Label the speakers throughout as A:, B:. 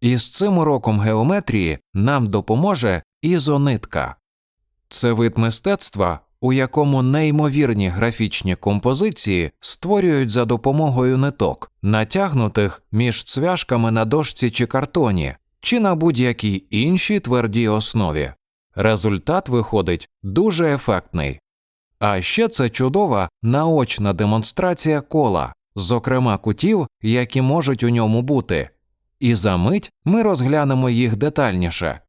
A: І з цим уроком геометрії нам допоможе ізонитка. Це вид мистецтва, у якому неймовірні графічні композиції створюють за допомогою ниток, натягнутих між цвяшками на дошці чи картоні, чи на будь-якій іншій твердій основі. Результат виходить дуже ефектний. А ще це чудова наочна демонстрація кола, зокрема кутів, які можуть у ньому бути. І за мить ми розглянемо їх детальніше.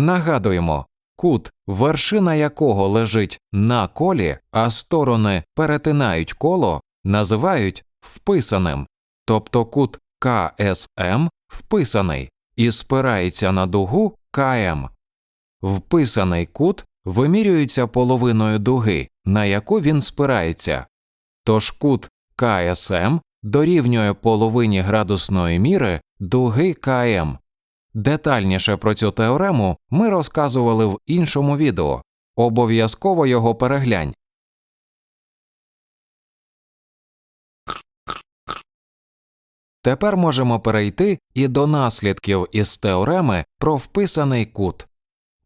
A: Нагадуємо, кут, вершина якого лежить на колі, а сторони перетинають коло, називають вписаним, тобто кут КСМ вписаний і спирається на дугу КМ. Вписаний кут вимірюється половиною дуги, на яку він спирається, тож кут КСМ дорівнює половині градусної міри дуги КМ. Детальніше про цю теорему ми розказували в іншому відео. Обов'язково його переглянь. Тепер можемо перейти і до наслідків із теореми про вписаний кут.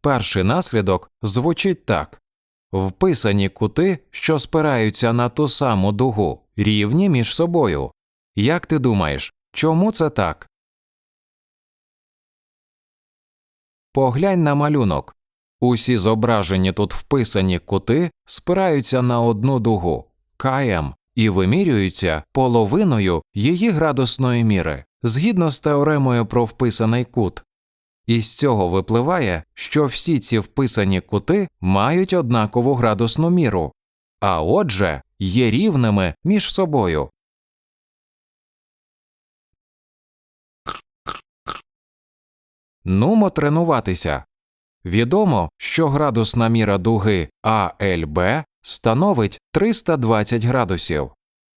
A: Перший наслідок звучить так вписані кути, що спираються на ту саму дугу, рівні між собою. Як ти думаєш, чому це так? Поглянь на малюнок. Усі зображені тут вписані кути спираються на одну дугу КМ і вимірюються половиною її градусної міри згідно з теоремою про вписаний кут. Із цього випливає, що всі ці вписані кути мають однакову градусну міру, а отже є рівними між собою. Нумо тренуватися. Відомо, що градусна міра дуги АЛБ становить 320 градусів,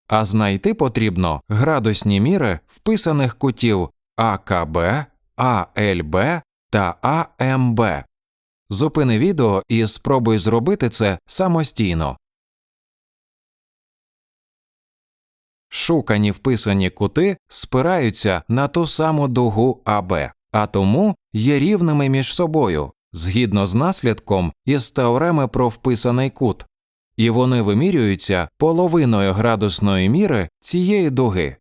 A: а знайти потрібно градусні міри вписаних кутів АКБ, АЛБ та АМБ. Зупини відео і спробуй зробити це самостійно. Шукані вписані кути спираються на ту саму дугу АБ, а тому є рівними між собою згідно з наслідком із теореми про вписаний кут, і вони вимірюються половиною градусної міри цієї дуги.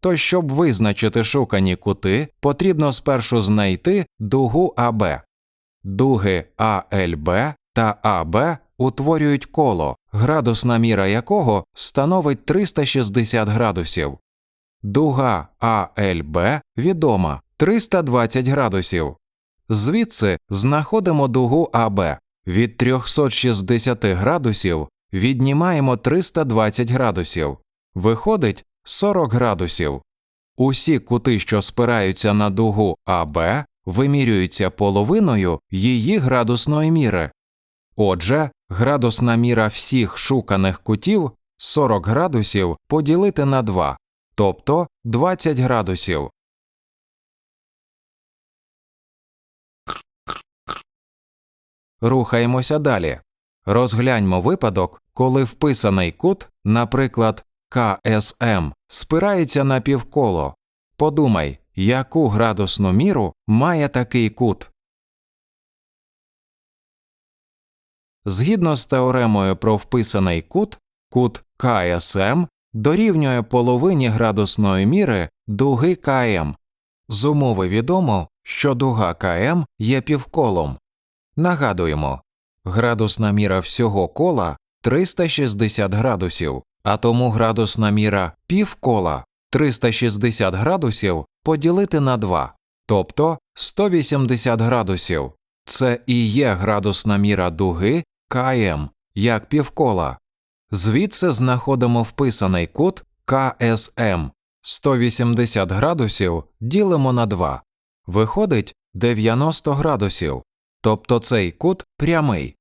A: То щоб визначити шукані кути, потрібно спершу знайти дугу АБ. Дуги АЛБ та АБ утворюють коло, градусна міра якого становить 360 градусів. Дуга АЛБ відома 320 градусів. Звідси знаходимо дугу АБ. Від 360 градусів віднімаємо 320 градусів. Виходить 40 градусів. Усі кути, що спираються на дугу АБ, вимірюються половиною її градусної міри. Отже, градусна міра всіх шуканих кутів 40 градусів поділити на 2, тобто 20 градусів. Рухаємося далі. Розгляньмо випадок, коли вписаний кут, наприклад, КСМ, спирається на півколо. Подумай, яку градусну міру має такий кут. Згідно з теоремою про вписаний кут, кут КСМ дорівнює половині градусної міри дуги КМ. З умови відомо, що дуга КМ є півколом. Нагадуємо, градусна міра всього кола 360 градусів, а тому градусна міра півкола 360 градусів поділити на 2, тобто 180 градусів. Це і є градусна міра дуги КМ як півкола. Звідси знаходимо вписаний кут КСМ 180 градусів ділимо на 2. Виходить 90 градусів, тобто цей кут прямий.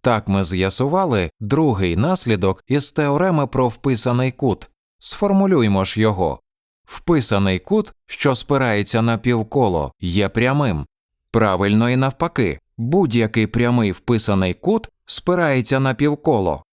A: Так ми з'ясували другий наслідок із теореми про вписаний кут. Сформулюймо ж його. Вписаний кут, що спирається на півколо, є прямим. Правильно і навпаки, будь-який прямий вписаний кут спирається на півколо.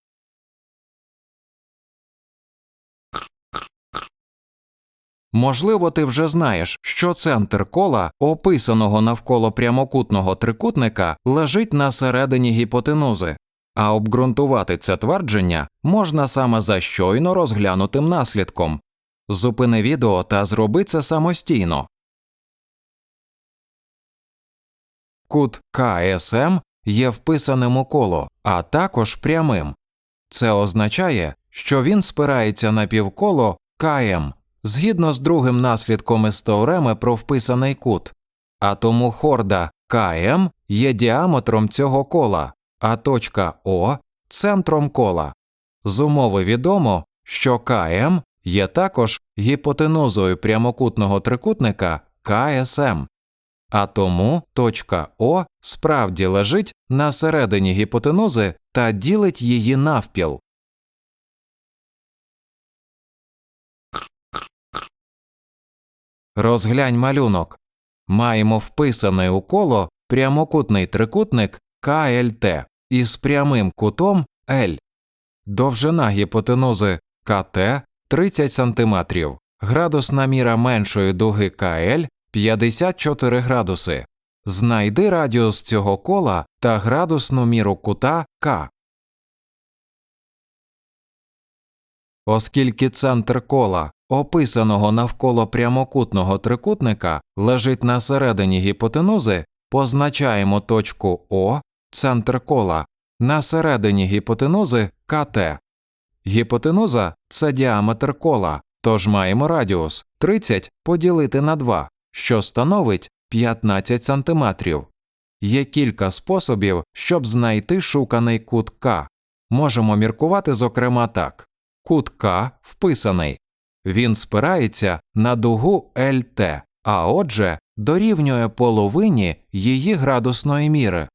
A: Можливо, ти вже знаєш, що центр кола, описаного навколо прямокутного трикутника, лежить на середині гіпотенузи, а обґрунтувати це твердження можна саме за щойно розглянутим наслідком. Зупини відео та зроби це самостійно. Кут КСМ є вписаним у коло, а також прямим. Це означає, що він спирається на півколо КМ згідно з другим наслідком із теореми про вписаний кут, а тому хорда КМ є діаметром цього кола, а точка О центром кола. З умови відомо, що КМ є також гіпотенузою прямокутного трикутника КСМ, а тому точка О справді лежить на середині гіпотенузи та ділить її навпіл. Розглянь малюнок. Маємо вписаний у коло прямокутний трикутник КЛТ із прямим кутом L. Довжина гіпотенузи КТ 30 см, градусна міра меншої дуги КЛ 54 градуси. Знайди радіус цього кола та градусну міру кута К. Оскільки центр кола, описаного навколо прямокутного трикутника, лежить на середині гіпотенузи, позначаємо точку О, центр кола, на середині гіпотенузи КТ. Гіпотенуза це діаметр кола, тож маємо радіус 30 поділити на 2, що становить 15 см. Є кілька способів, щоб знайти шуканий кут К. Можемо міркувати, зокрема, так. Кут К вписаний. Він спирається на дугу ЛТ, а отже, дорівнює половині її градусної міри.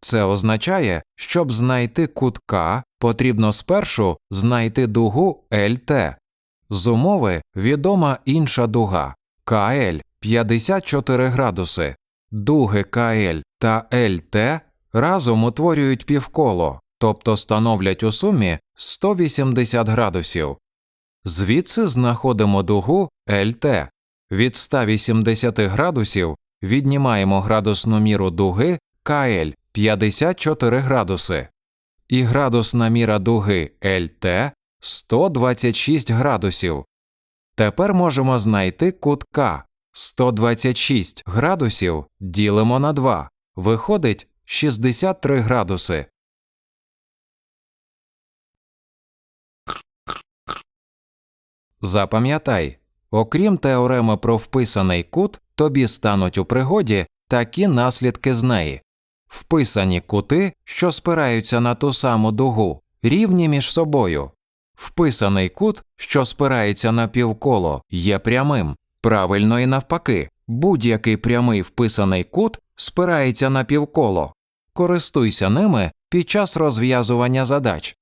A: Це означає, щоб знайти кут К, потрібно спершу знайти дугу ЛТ. З умови відома інша дуга КЛ 54 градуси. Дуги КЛ та ЛТ разом утворюють півколо, тобто становлять у сумі 180 градусів. Звідси знаходимо дугу ЛТ. Від 180 градусів віднімаємо градусну міру дуги КЛ 54 градуси. І градусна міра дуги ЛТ 126 градусів. Тепер можемо знайти кут К. 126 градусів ділимо на 2. Виходить 63 градуси. Запам'ятай, окрім теореми про вписаний кут, тобі стануть у пригоді такі наслідки з неї. Вписані кути, що спираються на ту саму дугу, рівні між собою. Вписаний кут, що спирається на півколо, є прямим. Правильно і навпаки, будь-який прямий вписаний кут спирається на півколо. Користуйся ними під час розв'язування задач.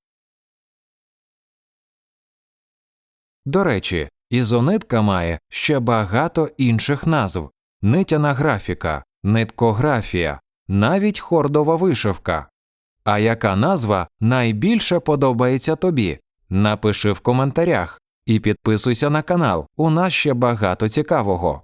A: До речі, ізонитка має ще багато інших назв нитяна графіка, ниткографія, навіть хордова вишивка. А яка назва найбільше подобається тобі? Напиши в коментарях і підписуйся на канал, у нас ще багато цікавого.